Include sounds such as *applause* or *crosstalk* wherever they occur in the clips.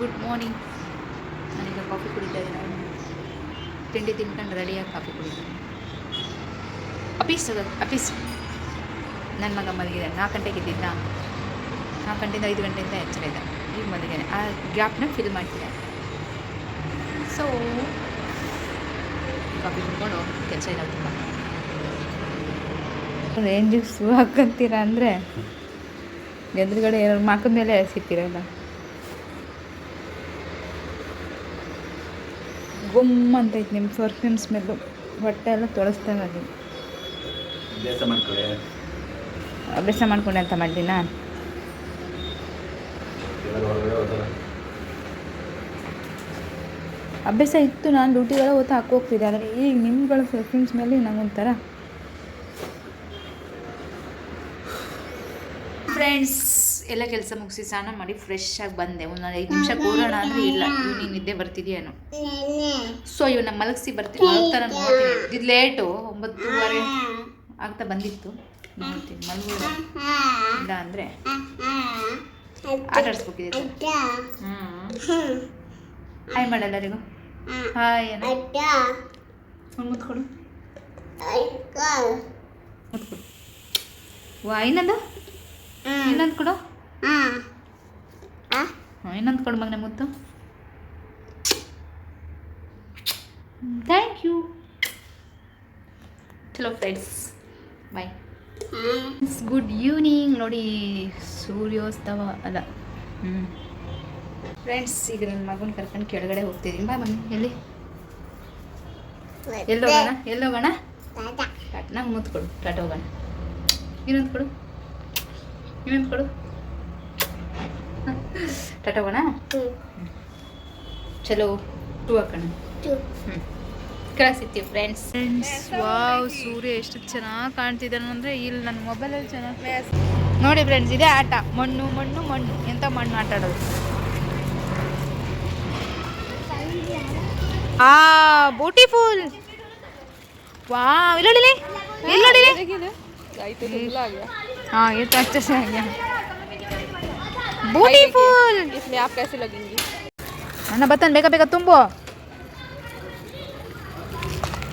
Good morning ನಾನೀಗ coffee ಕುಡಿತಾ ಇದ್ದೀನಿ. ತಿಂಡಿ ತಿನ್ಕೊಂಡು ರೆಡಿಯಾಗಿ ಕಾಫಿ ಕುಡಿತೀನಿ. ಅಪೀಸ್ ಅದು ಅಪೀಸ್ ನನ್ನ ಮಗ ಮಲಗಿದೆ ನಾಲ್ಕು ಗಂಟೆಗೆ ಇದ್ದಿದ್ದ ನಾಲ್ಕು ಗಂಟೆಯಿಂದ ಐದು ಗಂಟೆಯಿಂದ ಎಚ್ಚರ ಇದೆ ಈಗ ಮಲಗಿದ್ದಾನೆ ಆ ಗ್ಯಾಪ್ನ ಫಿಲ್ ಮಾಡ್ತಿದ್ದೆ ಸೊ ಕಾಫಿ ಕುಡ್ಕೊಂಡು ಕೆಲಸ ಇಲ್ಲ ತುಂಬ. ಏನು ಜ್ಯೂಸು ಹಾಕಂತೀರ ಅಂದರೆ ಎದುರುಗಡೆ ಮಾಕದ ಮೇಲೆ ಸಿಕ್ಕಿರಲ್ಲ ಗುಮ್ ಅಂತೈತೆ ನಿಮ್ಮ ಪರ್ಫ್ಯೂಮ್ ಸ್ಮೆಲ್ಲು ಹೊಟ್ಟೆ ಎಲ್ಲ ತೊಳಸ್ತಾವೆ ಅದು ಅಭ್ಯಾಸ ಮಾಡ್ಕೊಳ್ಳಿ ಅಭ್ಯಾಸ ಮಾಡ್ಕೊಂಡೆ ಅಂತ ಮಾಡಿದ್ದೀನ ಎಲ್ಲರೂ ಅಭ್ಯಾಸ ಇತ್ತು ನಾನು ಡ್ಯೂಟಿಗೆಲ್ಲ ಹೊತ್ತು ಹಾಕೋಗ್ತಿದ್ದೆ ಆದರೆ ಈಗ ನಿಮ್ಗಳ ಪರ್ಫ್ಯೂಮ್ ಸ್ಮೆಲ್ ನಂಗೊಂಥರ ಫ್ರೆಂಡ್ಸ್ ಎಲ್ಲ ಕೆಲಸ ಮುಗಿಸಿ ಸ್ನಾನ ಮಾಡಿ ಫ್ರೆಶ್ ಆಗಿ ಬಂದೆ. ಒಂದು ಐದು ನಿಮಿಷ ಕೂರೋಣ ಅಂದ್ರೆ ಇಲ್ಲ. ನೀನು ನಿದ್ದೆ ಬರ್ತಿದ್ಯಾನು. ಸೊ ಇವನ್ನ ಮಲಗಿಸಿ ಬರ್ತೀನಿ. ಮಲಗ್ತಾರ ನೋಡ್ತೀನಿ ಇದು ಲೇಟು ಒಂಬತ್ತೂವರೆ ಆಗ್ತಾ ಬಂದಿತ್ತು. ನೋಡ್ತೀನಿ. ಮಲಗು ಇಲ್ಲ ಅಂದರೆ ಆಟ ಆಡಿಸ್ಬೇಕಿದೆ ಹ್ಞೂ ಹಾಯ್ ಮಾಡ ಎಲ್ಲರಿಗೂ ಹಾಯ್ ಏನ. ಮುತ್ಕೊಡು. ಮುತ್ಕೊಡು. ವಾ ಇನ್ನೊಂದು? ಇನ್ನೊಂದು ಕೊಡು. ಹಾಂ. ಇನ್ನೊಂದು ಕೊಡು ಮಗನೆ ಮುತ್ತು. ಥ್ಯಾಂಕ್ ಯು ಚಲೋ ಫ್ರೆಂಡ್ಸ್ ಬಾಯ್ ಗುಡ್ ಈವ್ನಿಂಗ್ ನೋಡಿ ಸೂರ್ಯೋಸ್ತವ ಅಲ್ಲ ಹ್ಞೂ ಫ್ರೆಂಡ್ಸ್ ಈಗ ನನ್ನ ಮಗನ ಕರ್ಕೊಂಡು ಕೆಳಗಡೆ ಹೋಗ್ತಿದ್ದೀನಿ ಬಾ ಮಮ್ಮಿ ಎಲ್ಲಿ? ಎಲ್ಲೋಗೋಣ ಹೋಗೋಣ? ಎಲ್ಲಿ ಹೋಗೋಣ? ಟಾಟ್. ನಂಗೆ ಮುತ್ತು ಕೊಡು. ಟಾಟ ಹೋಗೋಣ. ಇನ್ನೊಂದು ಕೊಡು. ಇನ್ನೊಂದು ಕೊಡು. ಕಟ್ಟೋಣ? ಚಲೋ ಟೂ ಹಾಕೋಣ. ಕಳಿಸಿತ್ತೀವಿ ಫ್ರೆಂಡ್ಸ್ ಫ್ರೆಂಡ್ಸ್ ವಾವ್ ಸೂರ್ಯ ಎಷ್ಟು ಚೆನ್ನಾಗಿ ಕಾಣ್ತಿದ್ದಾನೆ ಅಂದರೆ ಇಲ್ಲಿ ನನ್ನ ಮೊಬೈಲಲ್ಲಿ ಚೆನ್ನಾಗಿ ನೋಡಿ ಫ್ರೆಂಡ್ಸ್ ಇದೇ ಆಟ. ಮಣ್ಣು ಮಣ್ಣು ಮಣ್ಣು. ಎಂಥ ಮಣ್ಣು ಆಟ ಆಡೋದು? ಆ ಬ್ಯೂಟಿಫುಲ್ ವಾವ್ ಇಲ್ಲ ನೋಡಿ ಇಲ್ಲಿ ನೋಡಿ ಹಾಂ ಇದು ಅಷ್ಟೇ. अच्छे से आ गया ब्यूटीफुल इसमें आप कैसे लगेंगी ನನ್ನ ಬತ್ತನ್ ಬೇಗ ಬೇಗ ತುಂಬು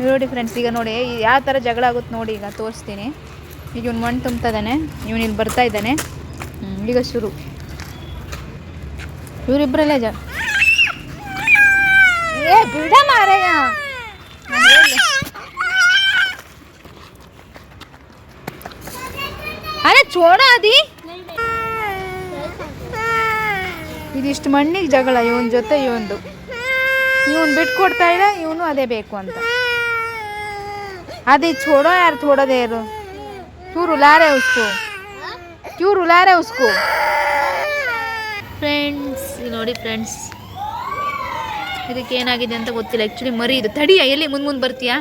ನೋಡಿ ಫ್ರೆಂಡ್ಸ್ ಈಗ ನೋಡಿ ಯಾವ ಥರ ಜಗಳ ಆಗುತ್ತೆ ನೋಡಿ ಈಗ ತೋರಿಸ್ತೀನಿ ಈಗ ಇವ್ನು ಮಣ್ಣು ತುಂಬ್ತಾ ಇದ್ದಾನೆ ಇವ್ನು ಇಲ್ಲಿ ಬರ್ತಾ ಇದ್ದಾನೆ ಹ್ಮ್, ಈಗ ಶುರು ಇವರಿಬ್ಬರಲ್ಲೇ ಜ ಏ ಬಿಡ ಮಾರಯ್ಯ ನಾನ್ ಹೇಳ್ದೆ. ಅರೆ ಚೋಡ ಅದಿ ಇದಿಷ್ಟು ಮಣ್ಣಿಗೆ ಜಗಳ, ಇವನ ಜೊತೆ ಇವಂದು ಇವನು ಬಿಟ್ಕೊಡ್ತಾ ಇಲ್ಲ ಇವನು ಅದೇ ಬೇಕು ಅಂತ. ಅದೇ छोड़ो ಯಾರು ಥೋಡೋದೇ ಇರು ಚೂರು ಲಾರೆ ಉಸ್ಕು. ಚೂರು ಲಾರೆ ಉಸ್ಕು. ಫ್ರೆಂಡ್ಸ್ ನೋಡಿ ಫ್ರೆಂಡ್ಸ್ ಇದಕ್ಕೆ ಏನಾಗಿದೆ ಅಂತ ಗೊತ್ತಿಲ್ಲ. ಆ್ಯಕ್ಚುಲಿ ಮರಿ ಇದು. ತಡಿಯ, ಎಲ್ಲಿ ಮುಂದೆ ಮುಂದೆ ಬರ್ತೀಯಾ?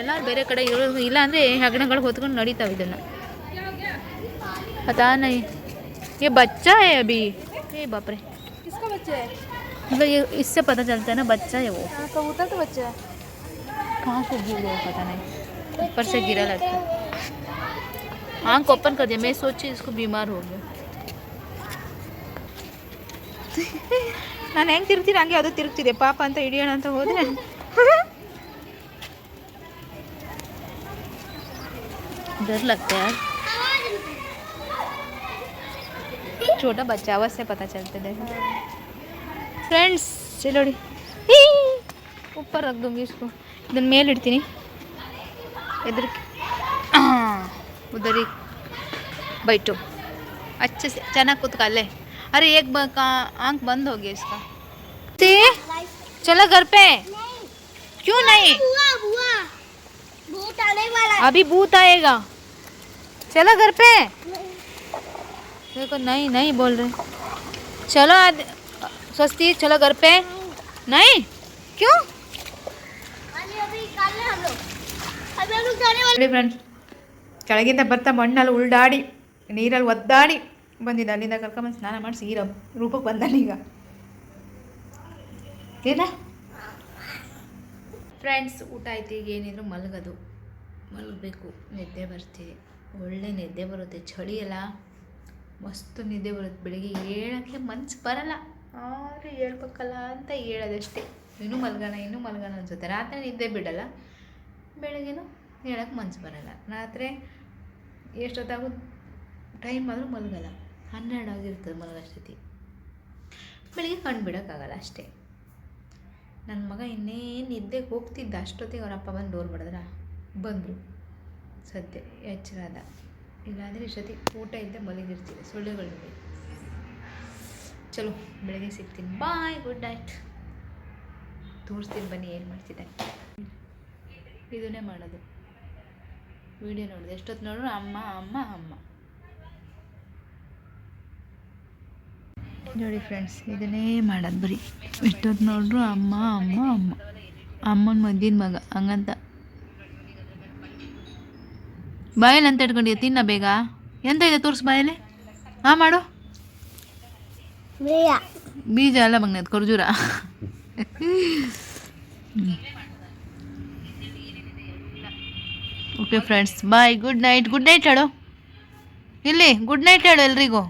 ಎಲ್ಲ ಬೇರೆ ಕಡೆ ಇರೋ, ಇಲ್ಲ ಅಂದರೆ ಹಗಣಗಳು ಹೊತ್ಕೊಂಡು ನಡೀತಾವೆ ಇದನ್ನು. ಪತಾನ ಏ, ಬಚ್ಚಾ, ಏ, ಅಭಿ. ಏ, ಬಾಪ್ರೆ. बच्चा है मतलब ये इससे पता चलता है ना बच्चा है वो हाँ, कबूतर का बच्चा है कहाँ से गिर गया पता नहीं ऊपर से गिरा लगता है आँख ओपन कर दिया मैं सोची इसको बीमार हो गया ನಾನು ಹೆಂಗೆ ತಿರ್ಗ್ತೀನಿ ಹಂಗೆ ಅದು ತಿರುಗ್ತಿದೆ ಪಾಪ ಅಂತ ಹಿಡಿಯೋಣ ಅಂತ ಹೋದ್ರೆ डर लगता है यार छोटा बच्चा आवाज से पता चलता है ಫ್ರೆಂಡ್ಸ್ ಇಲ್ಲಿ ನೋಡಿ ಉಪ್ಪರ್ ಹಾಕ್ದಂಗೆ ಇಸ್ಕೊ इधर *coughs* उधर ही। बैठो। अच्छे से चना ಚೆನ್ನಾಗಿ का ले। अरे एक आँख बंद हो गया इसका। ते चलो घर पे। क्यों नहीं? हुआ, हुआ। भूत आने वाला अभी भूत आएगा। चलो घर पे। देखो नहीं नहीं बोल रहे। चलो आदि स्वस्ति चलो घर पे नहीं क्यों अभी अभी निकाल रहे हम लोग अभी हम लोग जाने वाले ನೋಡಿ ಫ್ರೆಂಡ್ಸ್ ಕೆಳಗಿಂದ ಬರ್ತಾ ಮಣ್ಣಲ್ಲಿ ಉಲ್ಡಾಡಿ ನೀರಲ್ಲಿ ಒದ್ದಾಡಿ ಬಂದಿದ್ದ ಅಲ್ಲಿಂದ ಕರ್ಕೊಂಬಂದು ಸ್ನಾನ ಮಾಡಿಸಿ ಹೀರೋ ರೂಪಕ್ಕೆ ಬಂದಾನೀಗ ಏನ ಫ್ರೆಂಡ್ಸ್ ಊಟ ಆಯ್ತು ಈಗ ಏನಿದ್ರು ಮಲಗೋದು ಮಲಗಬೇಕು ನಿದ್ದೆ ಬರ್ತಿದೆ ಒಳ್ಳೆ ನಿದ್ದೆ ಬರುತ್ತೆ ಚಳಿ ಅಲ್ಲ ಮಸ್ತ್ ನಿದ್ದೆ ಬರುತ್ತೆ ಬೆಳಿಗ್ಗೆ ಏಳಕ್ಕೆ ಮನ್ಸು ಬರಲ್ಲ ಆದರೆ ಹೇಳ್ಬೇಕಲ್ಲ ಅಂತ ಹೇಳೋದಷ್ಟೇ. ಇನ್ನೂ ಮಲ್ಗೋಣ ಇನ್ನೂ ಮಲ್ಗೋಣ ಅನ್ಸುತ್ತೆ. ರಾತ್ರಿ ನಿದ್ದೆ ಬಿಡಲ್ಲ. ಬೆಳಗ್ಗೆನೂ ಹೇಳೋಕ್ಕೆ ಮನ್ಸು ಬರಲ್ಲ. ರಾತ್ರಿ ಎಷ್ಟೊತ್ತಾಗೂ ಟೈಮ್ ಆದರೂ ಮಲಗಲ್ಲ. ಹನ್ನೆರಡು ಆಗಿರ್ತದೆ ಮಲಗೋಷ್ಟೊತ್ತಿ ಬೆಳಿಗ್ಗೆ ಕಣ್ಣು ಬಿಡೋಕ್ಕಾಗಲ್ಲ ಅಷ್ಟೇ. ನನ್ನ ಮಗ ಇನ್ನೇನು ನಿದ್ದೆ ಹೋಗ್ತಿದ್ದ ಅಷ್ಟೊತ್ತಿಗೆ ಅವ್ರ ಅಪ್ಪ ಬಂದು ಡೋರ್ ಬಡಿದ್ರ ಬಂದರು. ಸದ್ಯ ಎಚ್ಚರಾದ. ಇಲ್ಲಾಂದರೆ ಇಷ್ಟೊತ್ತಿಗೆ ಊಟ ಇದ್ದೆ ಮಲಗಿರ್ತೀವಿ. ಸೊಳ್ಳೆಗಳಿವೆ. ಚಲೋ, ಬೆಳಗ್ಗೆ ಸಿಗ್ತೀನಿ. ಬಾಯ್ ಗುಡ್ ನೈಟ್ ತೋರಿಸ್ತೀನಿ ಬನ್ನಿ, ಏನು ಮಾಡ್ತಿದ್ದೆ. ಇದನ್ನೇ ಮಾಡೋದು. ವಿಡಿಯೋ ನೋಡಿದೆ. ಎಷ್ಟೊತ್ತು ನೋಡಿದ್ರು ಅಮ್ಮ ಅಮ್ಮ ಅಮ್ಮ. ನೋಡಿ ಫ್ರೆಂಡ್ಸ್ ಇದನ್ನೇ ಮಾಡೋದು ಬರೀ. ಎಷ್ಟೊತ್ತು ನೋಡ್ರು? ಅಮ್ಮ ಅಮ್ಮ ಅಮ್ಮ. ಅಮ್ಮನ ಮದ್ದಿನ ಮಗ, ಹಂಗಂತ. ಬಾಯಲ್ಲಿ ಅಂತ ಇಟ್ಕೊಂಡಿಯ ತಿನ್ನ ಬೇಗ. ಎಂತ ಇದೆ? ತೋರಿಸು ಬಾಯಲ್ಲಿ. ಹಾಂ ಮಾಡು. ಬೇಯ ಬೀಜ ಅಲ್ಲ ಮಗನದು ಖರ್ಜೂರ. Okay friends bye good night good night ಹೇಳು. ಇಲ್ಲಿ ಗುಡ್ ನೈಟ್ ಹೇಳು ಎಲ್ರಿಗೂ.